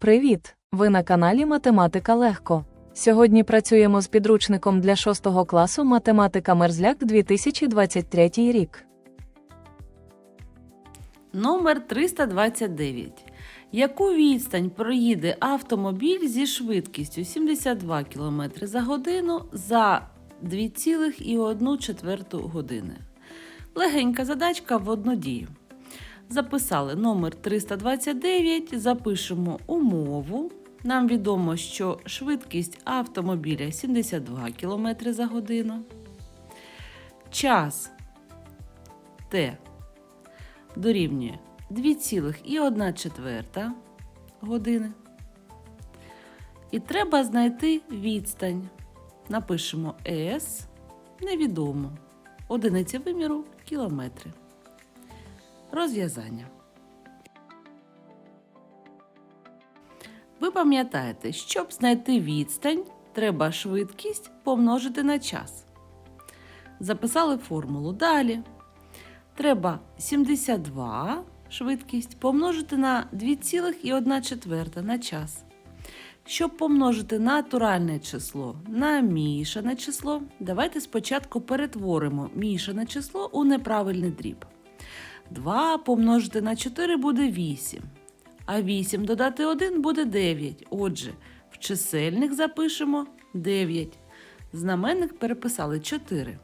Привіт! Ви на каналі Математика Легко. Сьогодні працюємо з підручником для 6 класу Математика Мерзляк 2023 рік. Номер 329. Яку відстань проїде автомобіль зі швидкістю 72 км за годину за 2,1 години? Легенька задачка в одну дію. Записали номер 329, запишемо умову. Нам відомо, що швидкість автомобіля 72 км за годину. Час Т дорівнює 2,1 години. І треба знайти відстань. Напишемо С невідомо. Одиниця виміру кілометри. Розв'язання. Ви пам'ятаєте, щоб знайти відстань, треба швидкість помножити на час. Записали формулу далі. Треба 72 швидкість помножити на 2,1 на час. Щоб помножити натуральне число на мішане число, давайте спочатку перетворимо мішане число у неправильний дріб. 2 помножити на 4 буде 8, а 8 додати 1 буде 9. Отже, в чисельник запишемо 9. Знаменник переписали 4.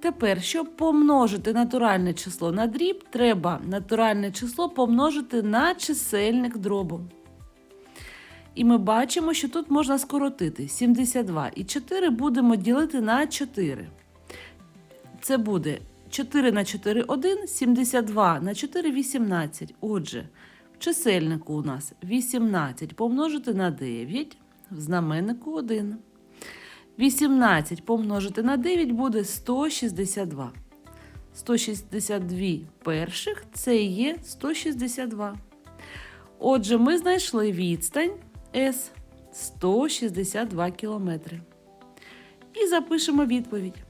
Тепер, щоб помножити натуральне число на дріб, треба натуральне число помножити на чисельник дробу. І ми бачимо, що тут можна скоротити 72 і 4 будемо ділити на 4. Це буде 4 на 4 1, 72 на 4 18. Отже, в чисельнику у нас 18 помножити на 9, в знаменнику 1. 18 помножити на 9 буде 162. 162 перших це є 162. Отже, ми знайшли відстань С 162 кілометри. І запишемо відповідь.